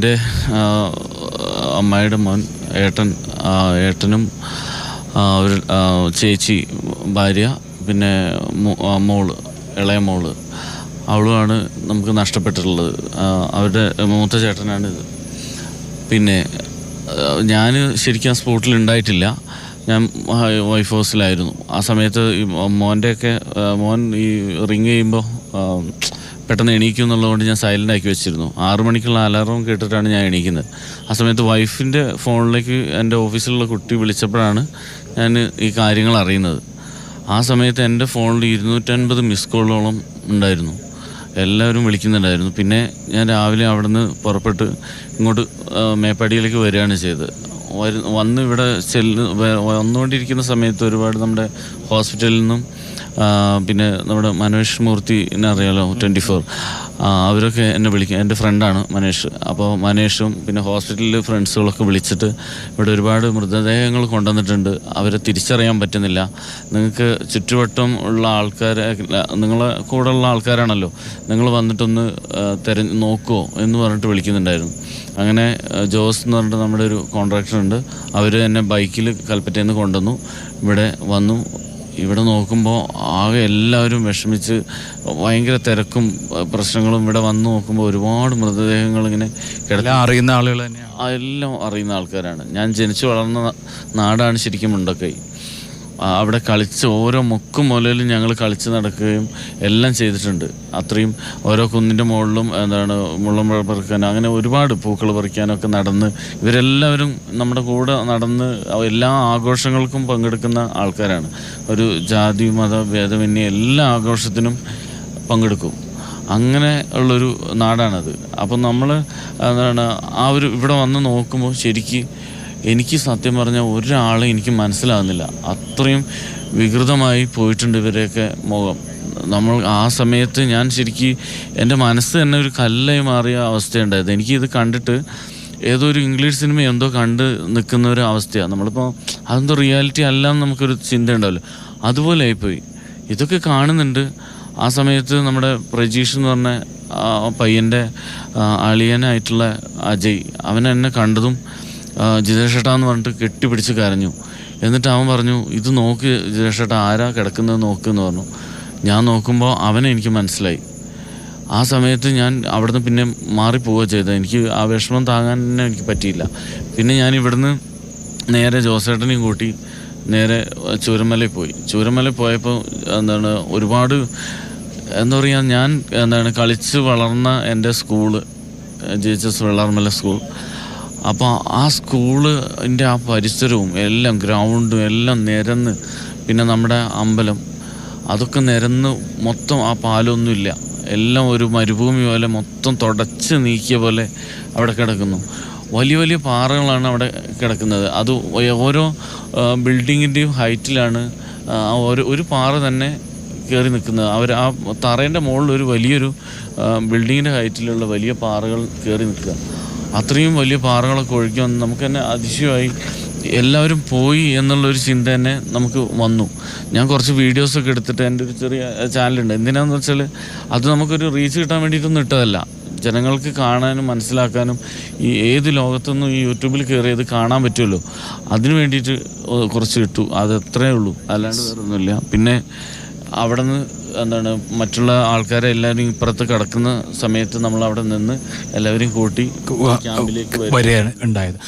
എന്റെ അമ്മായിയുടെ മോൻ ഏട്ടൻ ഏട്ടനും ഒരു ചേച്ചി ഭാര്യ പിന്നെ മോൾ ഇളയ മോൾ അവളുമാണ് നമുക്ക് നഷ്ടപ്പെട്ടിട്ടുള്ളത്. അവരുടെ മൂത്ത ചേട്ടനാണിത്. പിന്നെ ഞാൻ ശരിക്കും ആ സ്പോട്ടിൽ ഉണ്ടായിട്ടില്ല. ഞാൻ വൈഫ് ഹൗസിലായിരുന്നു. ആ സമയത്ത് ഈ മോന്റെയൊക്കെ മോൻ ഈ റിങ് ചെയ്യുമ്പോൾ പെട്ടെന്ന് എണീക്കും എന്നുള്ളതുകൊണ്ട് ഞാൻ സൈലന്റ് ആക്കി വെച്ചിരുന്നു. ആറു മണിക്കുള്ള അലാറം കേട്ടിട്ടാണ് ഞാൻ എണീക്കുന്നത്. ആ സമയത്ത് വൈഫിന്റെ ഫോണിലേക്ക് എന്റെ ഓഫീസിലുള്ള കുട്ടി വിളിച്ചപ്പോഴാണ് ഞാൻ ഈ കാര്യങ്ങൾ അറിയുന്നത്. ആ സമയത്ത് എന്റെ ഫോണിൽ ഇരുന്നൂറ്റൻപത് മിസ് കോളോളം ഉണ്ടായിരുന്നു. എല്ലാവരും വിളിക്കുന്നുണ്ടായിരുന്നു. പിന്നെ ഞാൻ രാവിലെ അവിടുന്ന് പുറപ്പെട്ട് ഇങ്ങോട്ട് മേപ്പാടിയിലേക്ക് വരികയാണ് ചെയ്തത്. വന്ന് ഇവിടെ ചെല്ല് വന്നുകൊണ്ടിരിക്കുന്ന സമയത്ത് ഒരുപാട് നമ്മുടെ ഹോസ്പിറ്റലിൽ നിന്നും പിന്നെ നമ്മുടെ മനേഷ് മൂർത്തിനെ അറിയാലോ ട്വന്റി ഫോർ അവരൊക്കെ എന്നെ വിളിക്കും എന്റെ ഫ്രണ്ടാണ് മനേഷ്. അപ്പോൾ മനേഷും പിന്നെ ഹോസ്പിറ്റലിൽ ഫ്രണ്ട്സുകളൊക്കെ വിളിച്ചിട്ട് ഇവിടെ ഒരുപാട് മൃതദേഹങ്ങൾ കൊണ്ടുവന്നിട്ടുണ്ട്. അവരെ തിരിച്ചറിയാൻ പറ്റുന്നില്ല. നിങ്ങൾക്ക് ചുറ്റുവട്ടം ഉള്ള ആൾക്കാരെ നിങ്ങളെ കൂടെ ഉള്ള ആൾക്കാരാണല്ലോ. നിങ്ങൾ വന്നിട്ടൊന്ന് തിരഞ്ഞ് തെര നോക്കുമോ എന്ന് പറഞ്ഞിട്ട് വിളിക്കുന്നുണ്ടായിരുന്നു. അങ്ങനെ ജോസ് എന്ന് പറഞ്ഞിട്ട് നമ്മുടെ ഒരു കോൺട്രാക്ടർ ഉണ്ട്. അവർ എന്നെ ബൈക്കിൽ കൽപ്പറ്റയിൽ നിന്ന് കൊണ്ടുവന്നു. ഇവിടെ വന്നു. ഇവിടെ നോക്കുമ്പോൾ ആകെ എല്ലാവരും വിഷമിച്ച് ഭയങ്കര തിരക്കും പ്രശ്നങ്ങളും ഇവിടെ വന്ന് നോക്കുമ്പോൾ ഒരുപാട് മൃതദേഹങ്ങൾ ഇങ്ങനെ കിടക്കാൻ അറിയുന്ന ആളുകൾ തന്നെയാണ്. എല്ലാം അറിയുന്ന ആൾക്കാരാണ്. ഞാൻ ജനിച്ചു വളർന്ന നാടാണ് ശരിക്കും മുണ്ടക്കൈ. അവിടെ കളിച്ച് ഓരോ മുക്കും മുലയിലും ഞങ്ങൾ കളിച്ച് നടക്കുകയും എല്ലാം ചെയ്തിട്ടുണ്ട്. അത്രയും ഓരോ കുന്നിന്റെ മുകളിലും എന്താണ് മുള്ളം പറിക്കാനും അങ്ങനെ ഒരുപാട് പൂക്കൾ പറിക്കാനൊക്കെ നടന്ന് ഇവരെല്ലാവരും നമ്മുടെ കൂടെ നടന്ന് എല്ലാ ആഘോഷങ്ങൾക്കും പങ്കെടുക്കുന്ന ആൾക്കാരാണ്. ഒരു ജാതി മത ഭേദമന്യേ എല്ലാ ആഘോഷത്തിനും പങ്കെടുക്കും. അങ്ങനെ ഉള്ളൊരു നാടാണത്. അപ്പം നമ്മൾ എന്താണ് ആ ഒരു ഇവിടെ വന്ന് നോക്കുമ്പോൾ ശരിക്ക് എനിക്ക് സത്യം പറഞ്ഞാൽ ഒരാളെ എനിക്ക് മനസ്സിലാകുന്നില്ല അത്രയും വികൃതമായി പോയിട്ടുണ്ട് ഇവരെയൊക്കെ മുഖം. നമ്മൾ ആ സമയത്ത് ഞാൻ ശരിക്കും എന്റെ മനസ്സ് തന്നെ ഒരു കല്ലായി മാറിയ അവസ്ഥയുണ്ടായത് എനിക്കിത് കണ്ടിട്ട് ഏതോ ഒരു ഇംഗ്ലീഷ് സിനിമ എന്തോ കണ്ട് നിൽക്കുന്ന ഒരു അവസ്ഥയാണ് നമ്മളിപ്പോൾ അതെന്തോ റിയാലിറ്റി അല്ല എന്ന് നമുക്കൊരു ചിന്ത ഉണ്ടാവില്ല അതുപോലെ ആയിപ്പോയി. ഇതൊക്കെ കാണുന്നുണ്ട്. ആ സമയത്ത് നമ്മുടെ പ്രജീഷ് എന്ന് പറഞ്ഞ പയ്യന്റെ അളിയനായിട്ടുള്ള അജയ് അവൻ എന്നെ കണ്ടതും ആ, ജിതേഷേട്ടാ എന്ന് പറഞ്ഞിട്ട് കെട്ടിപ്പിടിച്ച് കരഞ്ഞു. എന്നിട്ട് അവൻ പറഞ്ഞു ഇത് നോക്ക് ജിതേഷേട്ടാ ആരാ കിടക്കുന്നത് നോക്ക് എന്ന് പറഞ്ഞു. ഞാൻ നോക്കുമ്പോൾ അവനെ എനിക്ക് മനസ്സിലായി. ആ സമയത്ത് ഞാൻ അവിടുന്ന് പിന്നെ മാറിപ്പോവുക ചെയ്തത്. എനിക്ക് ആ വിഷമം താങ്ങാൻ തന്നെ എനിക്ക് പറ്റിയില്ല. പിന്നെ ഞാൻ ഇവിടുന്ന് നേരെ ജോസേട്ടനെയും കൂട്ടി നേരെ ചൂരമലയിൽ പോയി. ചൂരമലയിൽ പോയപ്പോൾ എന്താണ് ഒരുപാട് എന്താ പറയുക ഞാൻ എന്താണ് കളിച്ച് വളർന്ന എന്റെ school G H S Vellarmala school. അപ്പോൾ ആ സ്കൂളിന്റെ ആ പരിസരവും എല്ലാം ഗ്രൗണ്ടും എല്ലാം നിരന്ന് പിന്നെ നമ്മുടെ അമ്പലം അതൊക്കെ നിരന്ന് മൊത്തം ആ പാലൊന്നുമില്ല എല്ലാം ഒരു മരുഭൂമി പോലെ മൊത്തം തുടച്ച് നീക്കിയ പോലെ അവിടെ കിടക്കുന്നു. വലിയ വലിയ പാറകളാണ് അവിടെ കിടക്കുന്നത്. അത് ഓരോ ബിൽഡിങ്ങിന്റെയും ഹൈറ്റിലാണ് ഒരു ഒരു പാറ തന്നെ കയറി നിൽക്കുന്നത്. അവർ ആ തറേന്റെ മുകളിൽ ഒരു വലിയൊരു ബിൽഡിങ്ങിന്റെ ഹൈറ്റിലുള്ള വലിയ പാറകൾ കയറി നിൽക്കുക. അത്രയും വലിയ പാറകളൊക്കെ ഒഴുകി നമുക്ക് തന്നെ അതിശയമായി എല്ലാവരും പോയി എന്നുള്ളൊരു ചിന്ത തന്നെ നമുക്ക് വന്നു. ഞാൻ കുറച്ച് വീഡിയോസൊക്കെ എടുത്തിട്ട് എന്റെ ഒരു ചെറിയ ചാനലുണ്ട്. എന്തിനാന്ന് വെച്ചാൽ അത് നമുക്കൊരു റീച്ച് കിട്ടാൻ വേണ്ടിയിട്ടൊന്നും ഇട്ടതല്ല. ജനങ്ങൾക്ക് കാണാനും മനസ്സിലാക്കാനും ഈ ഏത് ലോകത്തുനിന്നും ഈ യൂട്യൂബിൽ കയറിയത് കാണാൻ പറ്റുമല്ലോ. അതിന് വേണ്ടിയിട്ട് കുറച്ച് കിട്ടു അത് അത്രയേ ഉള്ളൂ. അല്ലാണ്ട് വേറെ ഒന്നുമില്ല പിന്നെ അവിടെ നിന്ന് എന്താണ് മറ്റുള്ള ആൾക്കാരെ എല്ലാവരും ഇപ്പുറത്ത് കിടക്കുന്ന സമയത്ത് നമ്മൾ അവിടെ നിന്ന് എല്ലാവരും കൂട്ടി ക്യാമ്പിലേക്ക് വരും വരികയാണ് ഉണ്ടായത്.